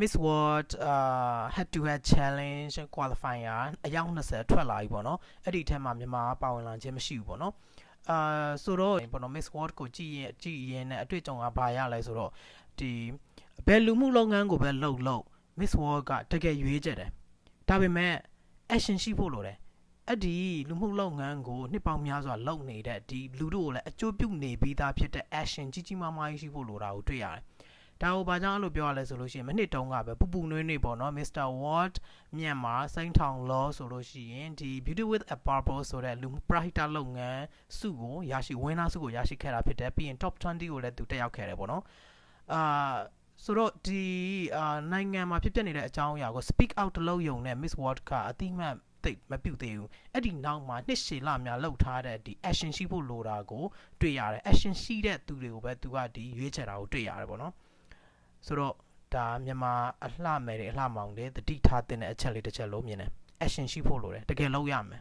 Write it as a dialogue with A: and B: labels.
A: Miss World အာ head to head challenge qualifier အယောက်20ထွက်လာပြီပေါ့နော်အဲ့ဒီအထက်မှာမြန်မာကပါဝင်လာခြင်းမရှိဘူးပေါ့နော်အာဆိုတော့ပေါ့နော် Miss World ကိုကြည့်ရင်ကြည့်ရင်နဲ့အတွေ့အကြုံကဘာရလဲဆိုတော့ဒီဘယ်လူမှုလုပ်ငန်းကိုပဲလုပ်လုပ် Miss World ကတကယ်ရွေးချက်တယ်ဒါပေမဲ့ action ရှိဖို့လိုတယ်အဲ့ဒီလူမှုလုပ်ငန်းကိုနှစ်ပေါင်းများစွာလုပ်နေတဲ့ဒီလူတို့ကိုလည်းအကျိုးပြုနေပြီးသားဖြစ်တဲ့ action ကြီးကြီးမားမားကြီးရှိဖို့လိုတာကိုတွေ့ရတယ် ဒါကိုဘာကြောင့်အဲ့လိုပြောရလဲဆိုလို့ရှိရင်မနှစ်တုန်းကပဲပူပူနွေးနွေးပေါ့နော် Mr. Ward မြန်မာစိန်ထောင်လောဆိုလို့ရှိရင်ဒီ Beauty with a Purpose ဆိုတဲ့လူမှုပရဟိတလုပ်ငန်းစုကိုရရှိ winner စုကိုရရှိခဲ့တာဖြစ်တယ်ပြီးရင် top 20ကိုလည်းသူတက်ရောက်ခဲ့တယ်ပေါ့နော်အာဆိုတော့ဒီအာနိုင်ငံမှာဖြစ်ပျက်နေတဲ့အကြောင်းအရာကို speak out တလို့ယုံနဲ့ Miss Ward ကအတိအမှတ်သိပ်မပြုတ်သေးဘူးအဲ့ဒီနောက်မှာနှစ်ရှည်လများလှုပ်ထားတဲ့ဒီ action ရှိဖို့လိုတာကိုတွေ့ရတယ် action ရှိတဲ့သူတွေကိုပဲသူကဒီရွေးချယ်တာကိုတွေ့ရတယ်ပေါ့နော် ဆိုတော့ဒါမြန်မာအလှမယ်တွေအလှမောင်တွေတတိထားတဲ့အချက်လေးတစ်ချက်လို့မြင်တယ် action ရှိဖို့လိုတယ်တကယ်လုပ်ရမယ်